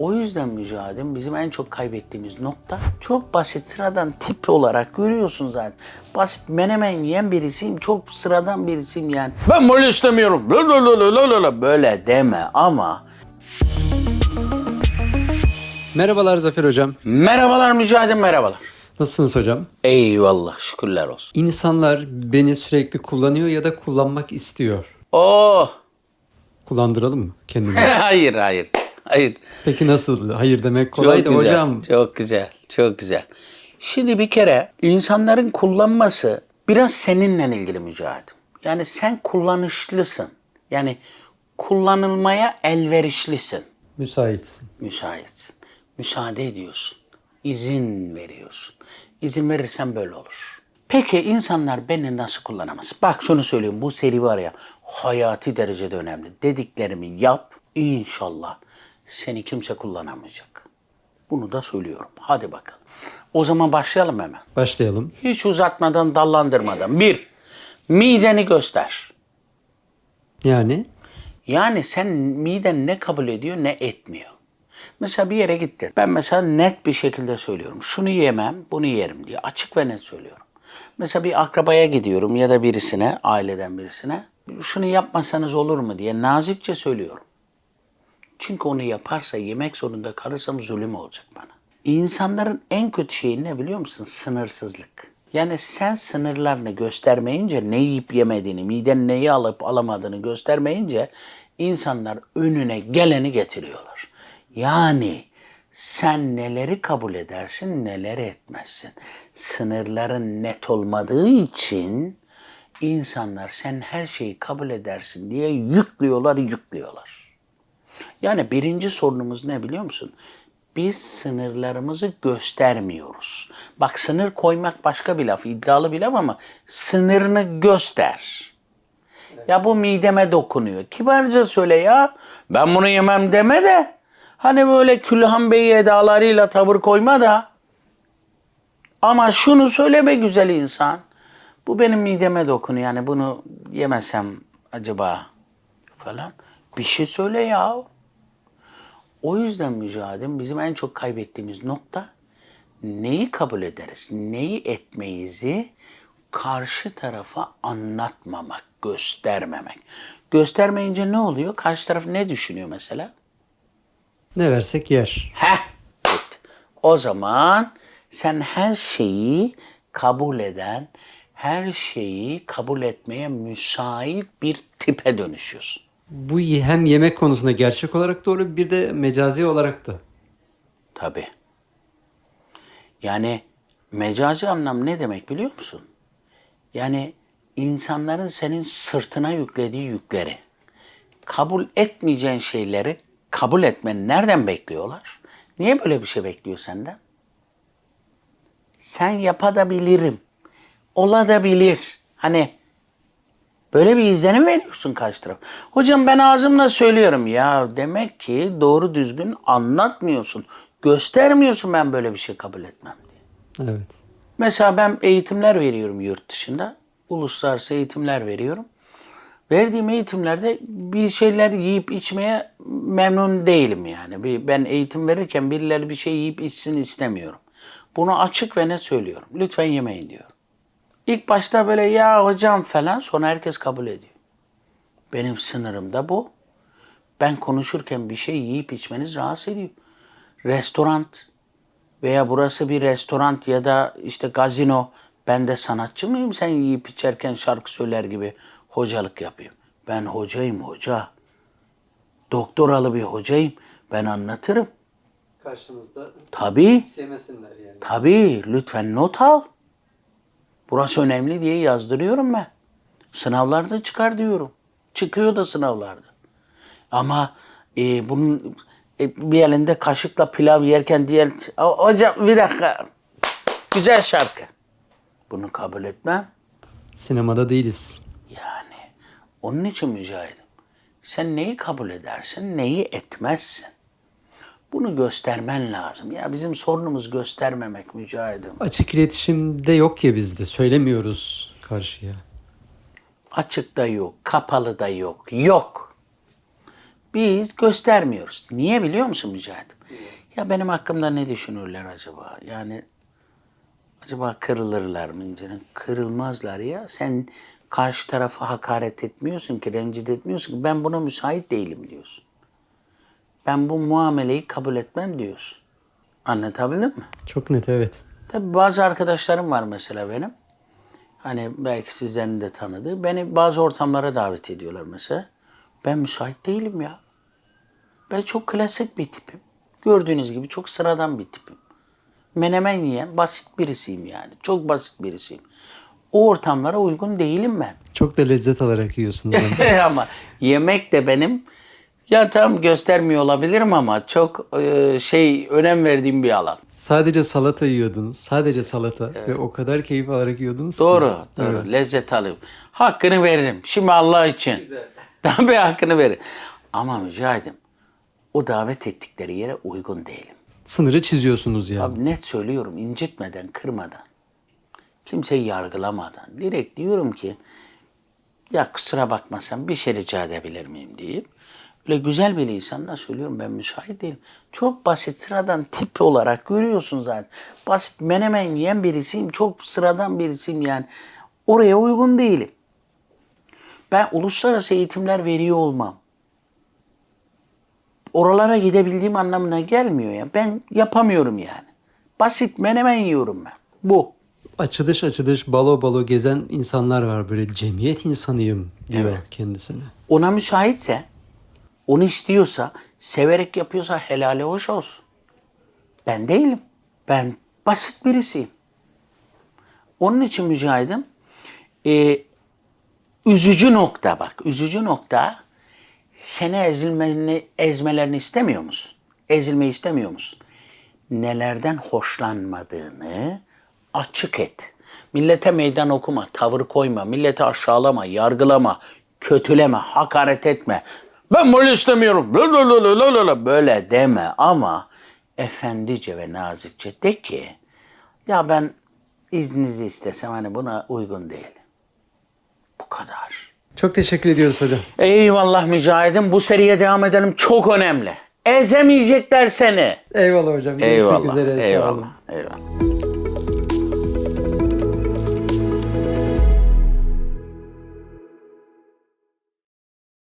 O yüzden mücadele bizim en çok kaybettiğimiz nokta çok basit sıradan tip olarak görüyorsun zaten. Basit menemen yiyen birisiyim çok sıradan birisiyim yani. Ben böyle istemiyorum. Böyle deme ama Merhabalar Zafer Hocam. merhabalar mücadele merhabalar. Nasılsınız hocam? Eyvallah şükürler olsun. İnsanlar beni sürekli kullanıyor ya da kullanmak istiyor. Oh Kullandıralım mı kendimizi? hayır hayır hayır. Peki nasıl? Hayır demek kolay da hocam. Çok güzel, çok güzel. Şimdi bir kere insanların kullanması biraz seninle ilgili mücadele. Yani sen kullanışlısın. Yani kullanılmaya elverişlisin. Müsaitsin. Müsaitsin. Müsaade ediyorsun. İzin veriyorsun. İzin verirsen böyle olur. Peki insanlar beni nasıl kullanamaz? Bak şunu söyleyeyim bu seri var ya hayati derecede önemli. Dediklerimi yap inşallah seni kimse kullanamayacak. Bunu da söylüyorum. Hadi bakalım. O zaman başlayalım hemen. Başlayalım. Hiç uzatmadan dallandırmadan. Bir, mideni göster. Yani Yani sen miden ne kabul ediyor ne etmiyor. Mesela bir yere gittin. Ben mesela net bir şekilde söylüyorum. Şunu yemem, bunu yerim diye açık ve net söylüyorum. Mesela bir akrabaya gidiyorum ya da birisine, aileden birisine. Şunu yapmasanız olur mu diye nazikçe söylüyorum. Çünkü onu yaparsa yemek zorunda kalırsam zulüm olacak bana. İnsanların en kötü şeyi ne biliyor musun? Sınırsızlık. Yani sen sınırlarını göstermeyince ne yiyip yemediğini, miden neyi alıp alamadığını göstermeyince insanlar önüne geleni getiriyorlar. Yani sen neleri kabul edersin, neleri etmezsin. Sınırların net olmadığı için insanlar sen her şeyi kabul edersin diye yüklüyorlar, yüklüyorlar. Yani birinci sorunumuz ne biliyor musun? Biz sınırlarımızı göstermiyoruz. Bak sınır koymak başka bir laf, iddialı bir laf ama sınırını göster. Ya bu mideme dokunuyor. Kibarca söyle ya. Ben bunu yemem deme de. Hani böyle Külhan Bey edalarıyla tavır koyma da. Ama şunu söyleme güzel insan. Bu benim mideme dokunuyor. Yani bunu yemesem acaba falan. Bir şey söyle ya. O yüzden mücadele bizim en çok kaybettiğimiz nokta neyi kabul ederiz, neyi etmeyizi karşı tarafa anlatmamak, göstermemek. Göstermeyince ne oluyor? Karşı taraf ne düşünüyor mesela? ne versek yer. Heh, bitti. O zaman sen her şeyi kabul eden, her şeyi kabul etmeye müsait bir tipe dönüşüyorsun. Bu hem yemek konusunda gerçek olarak doğru bir de mecazi olarak da. Tabii. Yani mecazi anlam ne demek biliyor musun? Yani insanların senin sırtına yüklediği yükleri, kabul etmeyeceğin şeyleri kabul etmeni nereden bekliyorlar? Niye böyle bir şey bekliyor senden? Sen yapabilirim. Olabilir. Hani Böyle bir izlenim veriyorsun karşı taraf. Hocam ben ağzımla söylüyorum. Ya demek ki doğru düzgün anlatmıyorsun. Göstermiyorsun ben böyle bir şey kabul etmem diye. Evet. Mesela ben eğitimler veriyorum yurt dışında. Uluslararası eğitimler veriyorum. Verdiğim eğitimlerde bir şeyler yiyip içmeye memnun değilim yani. Ben eğitim verirken birileri bir şey yiyip içsin istemiyorum. Bunu açık ve net söylüyorum. Lütfen yemeyin diyorum. İlk başta böyle ya hocam falan sonra herkes kabul ediyor. Benim sınırım da bu. Ben konuşurken bir şey yiyip içmeniz rahatsız ediyor. Restoran veya burası bir restoran ya da işte gazino. Ben de sanatçı mıyım sen yiyip içerken şarkı söyler gibi hocalık yapayım. Ben hocayım hoca. Doktoralı bir hocayım. Ben anlatırım. Karşınızda Tabii. sevmesinler yani. Tabii lütfen not al. Burası önemli diye yazdırıyorum ben. Sınavlarda çıkar diyorum. Çıkıyor da sınavlarda. Ama e, bunun e, bir elinde kaşıkla pilav yerken diğer "O- hocam bir dakika güzel şarkı. Bunu kabul etmem. Sinemada değiliz. Yani onun için mücahidim. Sen neyi kabul edersin, neyi etmezsin. Bunu göstermen lazım. Ya bizim sorunumuz göstermemek mücahidim. Açık iletişimde yok ya bizde. Söylemiyoruz karşıya. Açık da yok, kapalı da yok. Yok. Biz göstermiyoruz. Niye biliyor musun Mücahit? Ya benim hakkımda ne düşünürler acaba? Yani acaba kırılırlar mı? Kırılmazlar ya. Sen karşı tarafa hakaret etmiyorsun ki, rencide etmiyorsun ki. Ben buna müsait değilim diyorsun. Ben bu muameleyi kabul etmem diyorsun. Anlatabildim mi? Çok net evet. Tabii bazı arkadaşlarım var mesela benim. Hani belki sizlerin de tanıdığı. Beni bazı ortamlara davet ediyorlar mesela. Ben müsait değilim ya. Ben çok klasik bir tipim. Gördüğünüz gibi çok sıradan bir tipim. Menemen yiyen basit birisiyim yani. Çok basit birisiyim. O ortamlara uygun değilim ben. Çok da lezzet alarak yiyorsunuz. ama. ama yemek de benim ya tam göstermiyor olabilirim ama çok e, şey önem verdiğim bir alan. Sadece salata yiyordunuz. Sadece salata. Ve o kadar keyif alarak yiyordunuz ki. Doğru, doğru. Lezzet alayım. Hakkını veririm. Şimdi Allah için. Tabii hakkını veririm. Ama mücahidim, o davet ettikleri yere uygun değilim. Sınırı çiziyorsunuz yani. Abi net söylüyorum, incitmeden, kırmadan, kimseyi yargılamadan. Direkt diyorum ki, ya kusura bakmasan bir şey rica edebilir miyim deyip, öyle güzel bir lisanla söylüyorum ben müsait değilim. Çok basit, sıradan tip olarak görüyorsun zaten. Basit menemen yiyen birisiyim, çok sıradan birisiyim yani. Oraya uygun değilim. Ben uluslararası eğitimler veriyor olmam. Oralara gidebildiğim anlamına gelmiyor ya. Ben yapamıyorum yani. Basit menemen yiyorum ben. Bu. Açılış açılış balo balo gezen insanlar var böyle cemiyet insanıyım diyor kendisine. Ona müsaitse, onu istiyorsa, severek yapıyorsa helali hoş olsun. Ben değilim. Ben basit birisiyim. Onun için mücahidim e, üzücü nokta bak. Üzücü nokta seni ezilmeni, ezmelerini istemiyor musun? Ezilmeyi istemiyor musun? Nelerden hoşlanmadığını açık et. Millete meydan okuma, tavır koyma, milleti aşağılama, yargılama, kötüleme, hakaret etme. Ben böyle istemiyorum. Böyle deme ama efendice ve nazikçe de ki ya ben izninizi istesem hani buna uygun değil. Bu kadar. Çok teşekkür ediyoruz hocam. Eyvallah mücahidim. Bu seriye devam edelim. Çok önemli. Ezemeyecekler seni. Eyvallah hocam. Görüşmek Eyvallah. üzere. Eyvallah. Eyvallah.